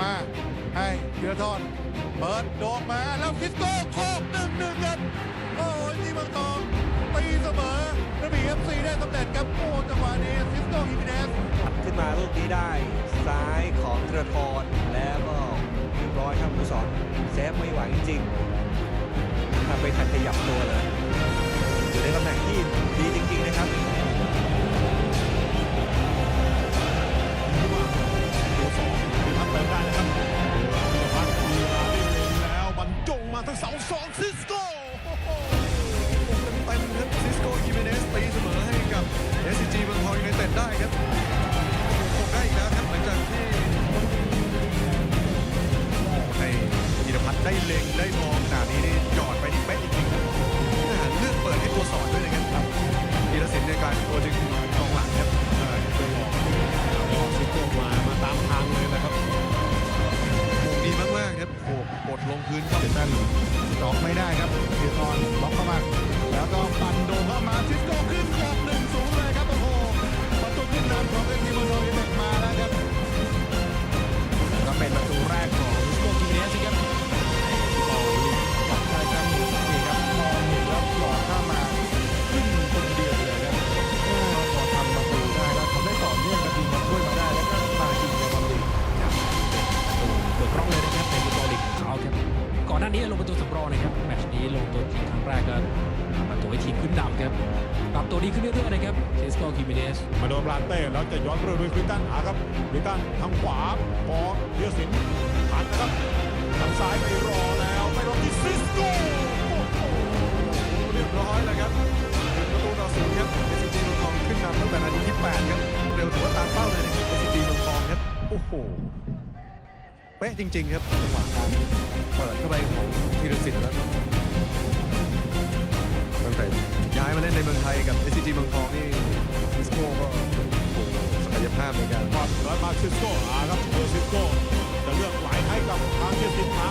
มาให้เดือทอนเปิดโด่งมาแล้วฟิสโก้โคกหนึ่งหนึ่งครับโอ้ยทีเมืองทองตีเสมอกระบี่เอฟซีได้สำเร็จครับโอ้จังหวะนี้ฟิสโก้ฮิมิเนสปัดขึ้นมาลูกนี้ได้ ซ้ายของเทรทรแล้วก็เรียบร้อยครับผู้สอนเซฟไม่ไหวจริงทำไปทันขยับตัวเลย องขนาดนี้นี่หยอดไปนี่เป๊ะจริงๆครับทหารเลือกเปิดให้ตัวสอนด้วยนะครับธีรศิลป์ในการตัวดึงกองหลังครับใช่ไปบอกบอกซิสโก้มามาตามทางเลยนะครับโมงดีมากๆครับโขกกดลงพื้นครับเจตันดอกไม่ได้ครับเดือทอนล็อกเข้ามาแล้วก็ปั่นโด่งเข้ามาฟิสโก้ขึ้นโคก นหน้านี้ลงประตูสำรองนะครับแมตช์นี้ลงตัวจริงครั้งแรกก็ทำประตูให้ทีมขึ้นนำครับปรับตัวดีขึ้นเรื่อยๆนะครับเชสโกกิเมเนสมาโดนบราเต้แล้วจะย้อนเรือด้วยคริสตันหาครับคริสตันทางขวาพอเดียสินหันนะครับทางซ้ายไปรอแล้วไปรอที่ซิสโกโอ้โหเรียบร้อยแล้วครับหนึ่งประตูต่อศูนย์ครับ SCG เมืองทองขึ้นนำตั้งแต่นาทีที่8ครับเร็วถือว่าตามเป้าเลยนะครับ SCG เมืองทองครับโอ้โห เป๊ะจริง ๆ ครับจังหวะการเปิดเข้าไปของธีรศิลป์แล้วก็ตั้งแต่ย้ายมาเล่นในเมืองไทยกับ SCG เมืองทองนี่ซิสโก้ก็โอ้โหศักยภาพในการบอลแล้วมาซิสโก้อาครับเบอร์ซิสโก้จะเลือกไหลให้กับทางเจสินมา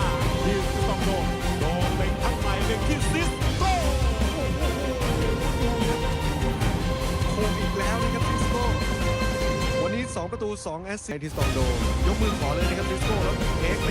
2 ประตู 2 แอสซิสต์ที่สตองโด ยกมือขอเลยนะครับดิสโก้แล้วเอ็ก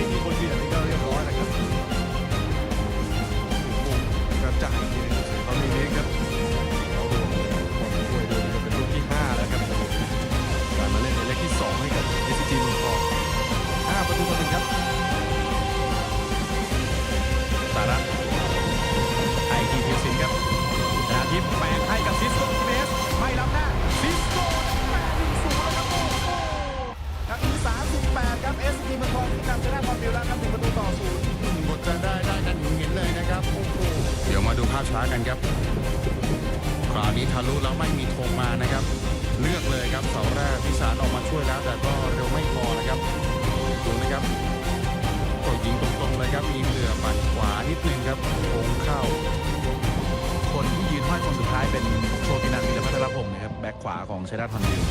นำชนะความเร็วแล้วครับถึงประตูต่อศูนย์หมดจะได้ได้กันเห็นเลยนะครับโอ้โหเดี๋ยวมาดูภาพช้ากันครับคราวนี้ทะลุแล้วไม่มีธงมานะครับ เลือกเลยครับเสาแรกพิสารออกมาช่วยแล้ว แต่ก็เร็วไม่พอนะครับดูนะครับก็ยิงตรงๆเลยครับมีเหลือปัดขวานิดนึงครับโค้งเข้า คนที่ยืนห้อยคนสุดท้ายเป็นโชตินันท์วีรพัทรพงศ์นะครับแบ็คขวาของชัยนาทฮอนบิล